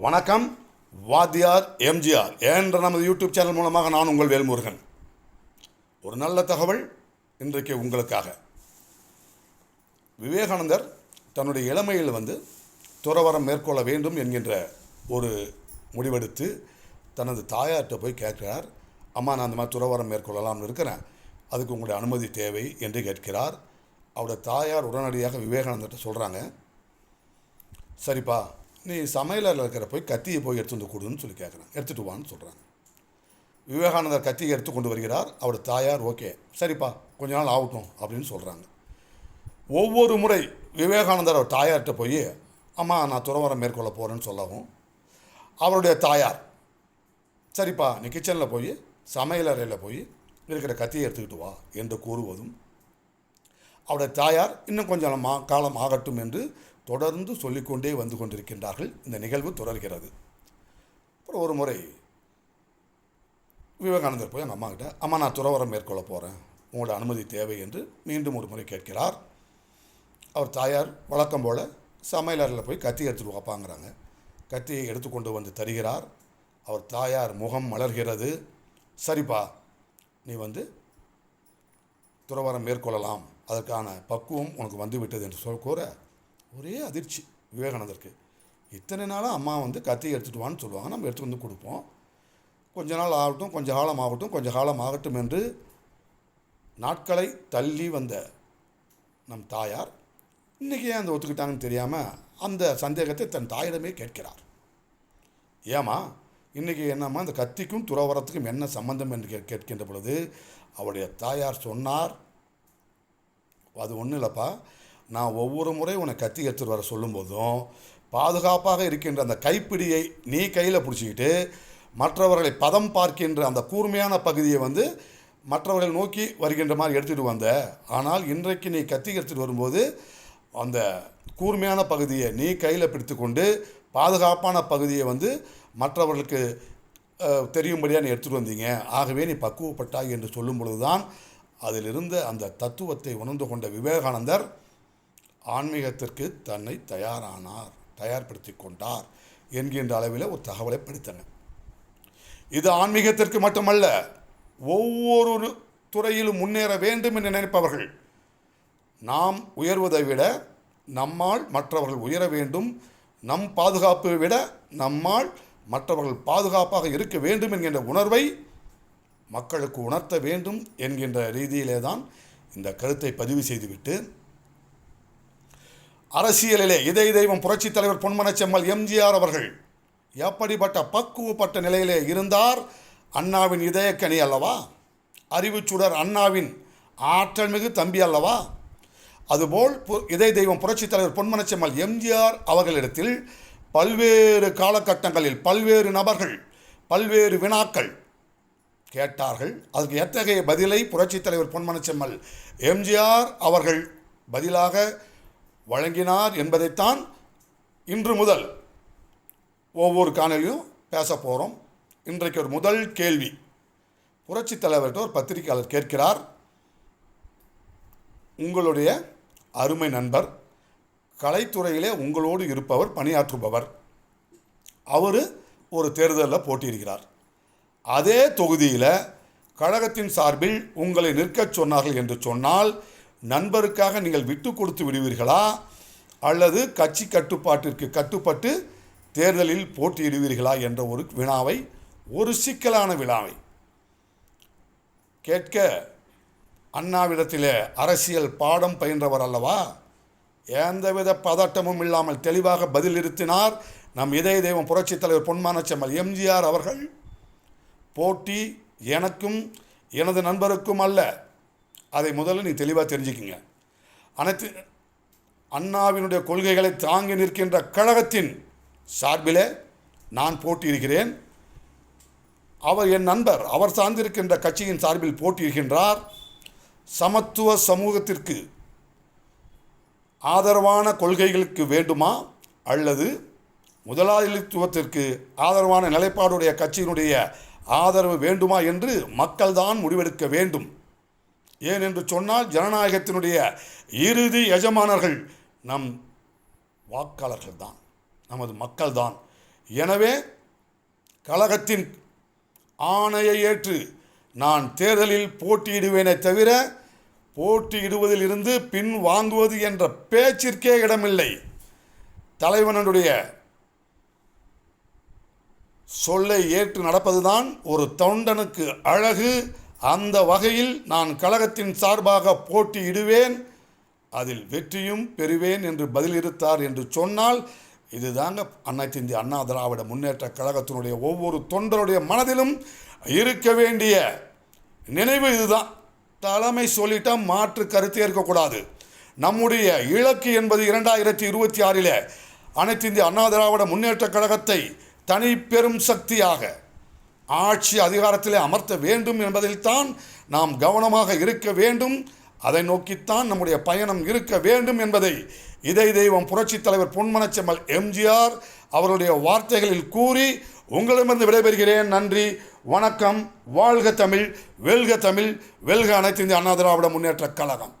வணக்கம் வாத்தியார் எம்ஜிஆர் என்ற நமது யூடியூப் சேனல் மூலமாக நான் உங்கள் வேல்முருகன். ஒரு நல்ல தகவல் இன்றைக்கு உங்களுக்காக. விவேகானந்தர் தன்னுடைய இளமையில் வந்து துறவரம் மேற்கொள்ள வேண்டும் என்கின்ற ஒரு முடிவெடுத்து தனது தாயார்கிட்ட போய் கேட்கிறார் அம்மா நான் அந்த மாதிரி துறவரம் மேற்கொள்ளலாம்னு இருக்கிறேன். அதுக்கு உங்களுடைய அனுமதி தேவை என்று கேட்கிறார். அவருடைய தாயார் உடனடியாக விவேகானந்தர்கிட்ட சொல்கிறாங்க சரிப்பா நீ சமையலறையில் இருக்கிற போய் கத்தியை போய் எடுத்து வந்து கொடுன்னு சொல்லி கேட்குறாங்க. எடுத்துகிட்டு வான்னு சொல்கிறாங்க விவேகானந்தர் கத்தியை எடுத்து கொண்டு வருகிறார். அவர் தாயார் ஓகே சரிப்பா கொஞ்ச நாள் ஆகட்டும் அப்படின்னு சொல்கிறாங்க ஒவ்வொரு முறை விவேகானந்தர் அவர் தாயார்கிட்ட போய் அம்மா நான் துறவரம் மேற்கொள்ள போகிறேன்னு சொல்லவும். அவருடைய தாயார் சரிப்பா நீ கிச்சனில் போய் சமையலறையில் போய் இருக்கிற கத்தியை எடுத்துக்கிட்டு வா என்று கூறுவதும் அவருடைய தாயார் இன்னும் கொஞ்சம் மா காலம் ஆகட்டும் என்று தொடர்ந்து சொல்லிக்கொண்டே வந்து கொண்டிருக்கின்றார்கள். இந்த நிகழ்வு தொடர்கிறது. அப்புறம் ஒரு முறை விவேகானந்தர் போய் எங்கள் அம்மாக்கிட்ட அம்மா நான் துறவரம் மேற்கொள்ள போகிறேன் உங்களோட அனுமதி தேவை என்று மீண்டும் ஒரு முறை கேட்கிறார். அவர் தாயார் வழக்கம் போல் சமையலறையில் போய் கத்தி எடுத்துட்டு வாப்பாங்கிறாங்க. கத்தியை எடுத்துக்கொண்டு வந்து தருகிறார். அவர் தாயார் முகம் மலர்கிறது. சரிப்பா நீ வந்து துறவரம் மேற்கொள்ளலாம். அதற்கான பக்குவம் உனக்கு வந்துவிட்டது என்று சொல் கூற ஒரே அதிர்ச்சி விவேகானந்தருக்கு. இத்தனை நாளாக அம்மா வந்து கத்தி எடுத்துட்டு வான்னு சொல்லுவாங்க. நம்ம எடுத்து வந்து கொடுப்போம். கொஞ்ச நாள் ஆகட்டும் கொஞ்ச காலம் ஆகட்டும் கொஞ்ச காலம் ஆகட்டும் என்று நாட்களை தள்ளி வந்த நம் தாயார் இன்றைக்கி ஏன் அந்த ஒத்துக்கிட்டாங்கன்னு தெரியாமல் அந்த சந்தேகத்தை தன் தாயிடமே கேட்கிறார். ஏமா இன்றைக்கி என்னம்மா இந்த கத்திக்கும் துறவரத்துக்கும் என்ன சம்பந்தம் என்று கே கேட்கின்ற பொழுது அவருடைய தாயார் சொன்னார். அது ஒன்றும் இல்லைப்பா. நான் ஒவ்வொரு முறை உன்னை கத்தி எடுத்துகிட்டு வர சொல்லும்போதும் பாதுகாப்பாக இருக்கின்ற அந்த கைப்பிடியை நீ கையில் பிடிச்சிக்கிட்டு மற்றவர்களை பதம் பார்க்கின்ற அந்த கூர்மையான பகுதியை வந்து மற்றவர்கள் நோக்கி வருகின்ற மாதிரி எடுத்துகிட்டு வந்த. ஆனால் இன்றைக்கு நீ கத்தி எடுத்துகிட்டு வரும்போது அந்த கூர்மையான பகுதியை நீ கையில் பிடித்து கொண்டு பாதுகாப்பான பகுதியை வந்து மற்றவர்களுக்கு தெரியும்படியாக நீ எடுத்துகிட்டு வந்தீங்க. ஆகவே நீ பக்குவப்பட்டாய் என்று சொல்லும் பொழுதுதான் அதிலிருந்த அந்த தத்துவத்தை உணர்ந்து கொண்ட விவேகானந்தர் ஆன்மீகத்திற்கு தன்னை தயாரானார் தயார்படுத்தி கொண்டார் என்கின்ற அளவில் ஒரு தகவலை படித்தனர். இது ஆன்மீகத்திற்கு மட்டுமல்ல ஒவ்வொரு துறையிலும் முன்னேற வேண்டும் என்று நினைப்பவர்கள். நாம் உயர்வதை விட நம்மால் மற்றவர்கள் உயர வேண்டும் நம் பாதுகாப்பை விட நம்மால் மற்றவர்கள் பாதுகாப்பாக இருக்க வேண்டும் என்கின்ற உணர்வை மக்களுக்கு உணர்த்த வேண்டும் என்கின்ற ரீதியிலே தான் இந்த கருத்தை பதிவு செய்துவிட்டு அரசியலிலே இதய தெய்வம் புரட்சித் தலைவர் பொன்மனச்செம்மல் எம்ஜிஆர் அவர்கள் எப்படிப்பட்ட பக்குவப்பட்ட நிலையிலே இருந்தார்? அண்ணாவின் இதயக்கனி அல்லவா? அறிவுச்சுடர் அண்ணாவின் ஆற்றல் மிகு தம்பி அல்லவா? அதுபோல் பு- இதய தெய்வம் புரட்சித் தலைவர் பொன்மனச்செம்மல் எம்ஜிஆர் அவர்களிடத்தில் பல்வேறு காலகட்டங்களில் பல்வேறு நபர்கள் பல்வேறு வினாக்கள் கேட்டார்கள். அதுக்கு எத்தகைய பதிலை புரட்சித் தலைவர் பொன்மனச்செம்மல் எம்ஜிஆர் அவர்கள் பதிலாக வழங்கினார் என்பதைத்தான் இன்று முதல் ஒவ்வொரு காணொலியும் பேச போகிறோம் இன்றைக்கு ஒரு முதல் கேள்வி. புரட்சித் தலைவர்கிட்ட ஒரு பத்திரிகையாளர் கேட்கிறார். உங்களுடைய அருமை நண்பர் கலைத்துறையிலே உங்களோடு இருப்பவர் பணியாற்றுபவர். அவர் ஒரு தேர்தலில் போட்டியிடுகிறார். அதே தொகுதியில் கழகத்தின் சார்பில் உங்களை நிற்கச் சொன்னார்கள் என்று சொன்னால் நண்பருக்காக நீங்கள் விட்டு கொடுத்து விடுவீர்களா? அல்லது கட்சி கட்டுப்பாட்டிற்கு கட்டுப்பட்டு தேர்தலில் போட்டியிடுவீர்களா என்ற ஒரு வினாவை ஒரு சிக்கலான வினாவை கேட்க அண்ணாவிடத்திலே அரசியல் பாடம் பயின்றவர் அல்லவா? எந்தவித பதட்டமும் இல்லாமல் தெளிவாக பதில் இருத்தினார் நம் இதய தெய்வம் புரட்சித் தலைவர் பொன்மானச்செம்மல் எம்ஜிஆர் அவர்கள். போட்டி எனக்கும் எனது நண்பருக்கும் அல்ல. அதை முதல்ல நீ தெளிவாக தெரிஞ்சுக்கிங்க. அனைத்து அண்ணாவினுடைய கொள்கைகளை தாங்கி நிற்கின்ற கழகத்தின் சார்பிலே நான் போட்டியிருக்கிறேன் அவர் என் நண்பர் அவர் சார்ந்திருக்கின்ற கட்சியின் சார்பில் போட்டியிருக்கின்றார் சமத்துவ சமூகத்திற்கு ஆதரவான கொள்கைகளுக்கு வேண்டுமா? அல்லது முதலாளித்துவத்திற்கு ஆதரவான நிலைப்பாடுடைய கட்சியினுடைய ஆதரவு வேண்டுமா என்று மக்கள்தான் முடிவெடுக்க வேண்டும். ஏன் என்று சொன்னால் ஜனநாயகத்தினுடைய இறுதி எஜமானர்கள் நம் வாக்காளர்கள் தான் நமது மக்கள் தான் எனவே கழகத்தின் ஆணையை ஏற்று நான் தேர்தலில் போட்டியிடுவேனே தவிர போட்டியிடுவதிலிருந்து பின் வாங்குவது என்ற பேச்சிற்கே இடமில்லை. தலைவனுடைய சொல்லை ஏற்று நடப்பதுதான் ஒரு தொண்டனுக்கு அழகு அந்த வகையில் நான் கழகத்தின் சார்பாக போட்டியிடுவேன். அதில் வெற்றியும் பெறுவேன் என்று பதிலிருத்தார் என்று சொன்னால் இதுதாங்க அனைத்து இந்திய அண்ணா திராவிட முன்னேற்ற கழகத்தினுடைய ஒவ்வொரு தொண்டருடைய மனதிலும் இருக்க வேண்டிய நினைவு இதுதான். தலைமை சொல்லிட்டால் மாற்று கருத்தே இருக்கக்கூடாது. நம்முடைய இலக்கு என்பது இரண்டாயிரத்தி இருபத்தி ஆறில் அனைத்து இந்திய அண்ணா திராவிட முன்னேற்ற கழகத்தை தனி பெரும் சக்தியாக ஆட்சி அதிகாரத்திலே அமர்த்த வேண்டும் என்பதில்தான் நாம் கவனமாக இருக்க வேண்டும். அதை நோக்கித்தான் நம்முடைய பயணம் இருக்க வேண்டும் என்பதை இதை தெய்வம் புரட்சித் தலைவர் பொன்மனச்செம்மல் எம்ஜிஆர் அவருடைய வார்த்தைகளில் கூறி உங்களிடமிருந்து விடைபெறுகிறேன். நன்றி. வணக்கம். வாழ்க தமிழ். வெல்க தமிழ். வெல்க அனைத்து இந்திய அண்ணா திராவிட முன்னேற்ற கழகம்.